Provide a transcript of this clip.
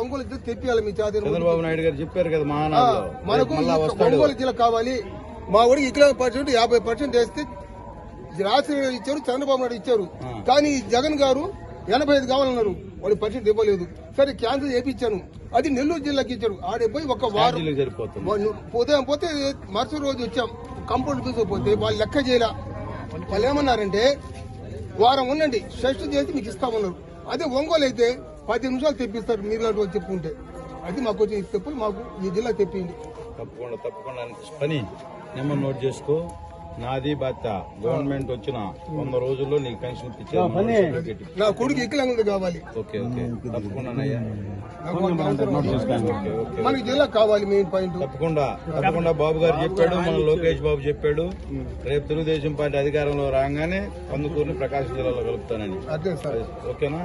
ఒంగోలు జిల్లా తెప్పియాలి మీ చేత చంద్రబాబు నాయుడు గారు చెప్పారు కదా మహానాడులో. మనకు ఒంగోలు జిల్లా కావాలి. మా ఊరికి ఇక్కడ పర్సెంట్ యాభై పర్సెంట్ వేస్తే గారు ఇచ్చారు చంద్రబాబు నాయుడు ఇచ్చారు. కానీ జగన్ గారు ఎనభై ఐదు కావాలన్నారు. వాడి పర్సెంట్ ఇవ్వలేదు. సరే క్యాన్సిల్ చేయించాను అది నెల్లూరు జిల్లాకి ఇచ్చాడు. ఆడే పోయి ఒక వారం ఉదయం పోతే మరుసటి రోజు వచ్చాం. కంపౌండ్ తీసుకుపోతే వాళ్ళు లెక్క చేయలే. వాళ్ళు ఏమన్నారంటే వారం ఉండండి. షెస్ట్ చేసి మీకు ఇస్తామన్నారు అదే ఒంగోలు అయితే పది నిమిషాలు తెప్పిస్తారు. మీరు లాంటి వాళ్ళు చెప్పుకుంటే. అది మాకు వచ్చి తెప్పులు మాకు ఈ జిల్లా తెప్పింది. తప్పకుండా తప్పకుండా. పని. నెంబర్ నోట్ చేసుకో. నాది బాధ్యత గవర్నమెంట్ వచ్చిన వంద రోజుల్లో నీకు పెన్షన్ నా కొడుకు వికలాంగులు కావాలి. Okay okay. తప్పకుండా మనకి జిల్లా కావాలి మెయిన్ పాయింట్. తప్పకుండా తప్పకుండా బాబు గారు చెప్పాడు మన లోకేష్ బాబు చెప్పాడు. రేపు తెలుగుదేశం పార్టీ అధికారంలో రాగానే కందుకూరుని ప్రకాశం జిల్లాలో కలుపుతానని. ఓకేనా?